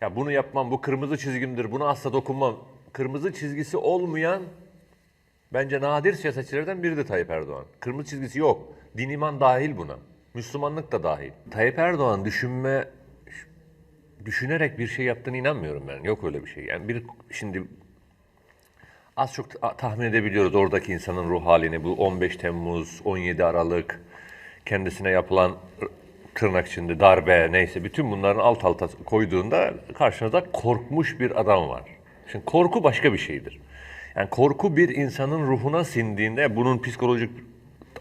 Ya bunu yapmam, bu kırmızı çizgimdir, buna asla dokunmam. Kırmızı çizgisi olmayan bence nadir siyasetçilerden biri de Tayyip Erdoğan. Kırmızı çizgisi yok. Din iman dahil buna. Müslümanlık da dahil. Tayyip Erdoğan düşünme düşünerek bir şey yaptığına inanmıyorum ben. Yok öyle bir şey. Yani bir şimdi az çok ta- tahmin edebiliyoruz oradaki insanın ruh halini. Bu 15 Temmuz, 17 Aralık, kendisine yapılan tırnak içinde darbe neyse bütün bunların alt alta koyduğunda karşınızda korkmuş bir adam var. Şimdi korku başka bir şeydir. Yani korku bir insanın ruhuna sindiğinde bunun psikolojik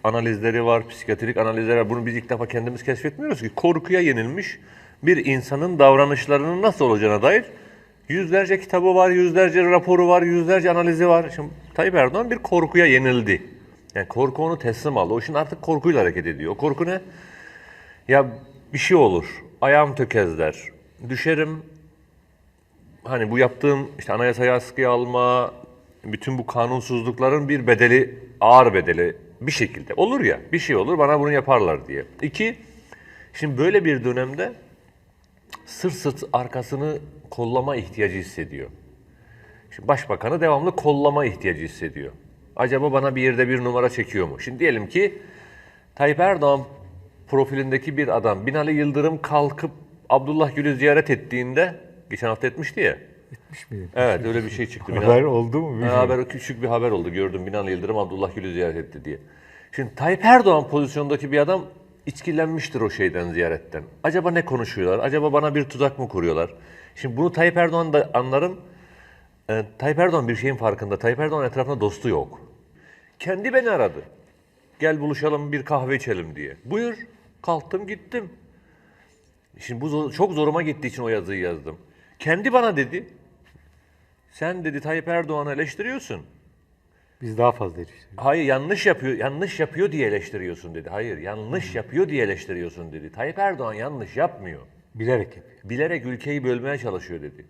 analizleri var, psikiyatrik analizleri var. Bunu biz ilk defa kendimiz keşfetmiyoruz ki. Korkuya yenilmiş bir insanın davranışlarının nasıl olacağına dair yüzlerce kitabı var, yüzlerce raporu var, yüzlerce analizi var. Şimdi Tayyip Erdoğan bir korkuya yenildi. Yani korku onu teslim aldı. O şimdi artık korkuyla hareket ediyor. O korku ne? Ya bir şey olur, ayağım tökezler, düşerim. Hani bu yaptığım işte anayasayı askıya alma, bütün bu kanunsuzlukların bir bedeli, ağır bedeli bir şekilde olur ya, bir şey olur bana bunu yaparlar diye. İki, şimdi böyle bir dönemde sırt sırt arkasını kollama ihtiyacı hissediyor. Şimdi başbakanı devamlı kollama ihtiyacı hissediyor. Acaba bana bir yerde bir numara çekiyor mu? Şimdi diyelim ki Tayyip Erdoğan profilindeki bir adam Binali Yıldırım kalkıp Abdullah Gül'ü ziyaret ettiğinde geçen hafta etmişti ya. Etmiş miydi? Evet öyle bir şey çıktı. Binali- Haber oldu mu? Bilmiyorum. haber küçük bir haber oldu gördüm Binali Yıldırım Abdullah Gül'ü ziyaret etti diye. Şimdi Tayyip Erdoğan pozisyondaki bir adam içkilenmiştir o şeyden ziyaretten. Acaba ne konuşuyorlar? Acaba bana bir tuzak mı kuruyorlar? Şimdi bunu Tayyip Erdoğan da anlarım. Ee, Tayyip Erdoğan bir şeyin farkında. Tayyip Erdoğan etrafında dostu yok. Kendi beni aradı. Gel buluşalım bir kahve içelim diye. Buyur. Kalktım gittim. Şimdi bu çok zoruma gittiği için o yazıyı yazdım. Kendi bana dedi. Sen dedi Tayyip Erdoğan'ı eleştiriyorsun. Biz daha fazla eleştiriyoruz. Hayır yanlış yapıyor, yanlış yapıyor diye eleştiriyorsun dedi. Hayır yanlış yapıyor diye eleştiriyorsun dedi. Tayyip Erdoğan yanlış yapmıyor. Bilerek yapıyor. Bilerek ülkeyi bölmeye çalışıyor dedi.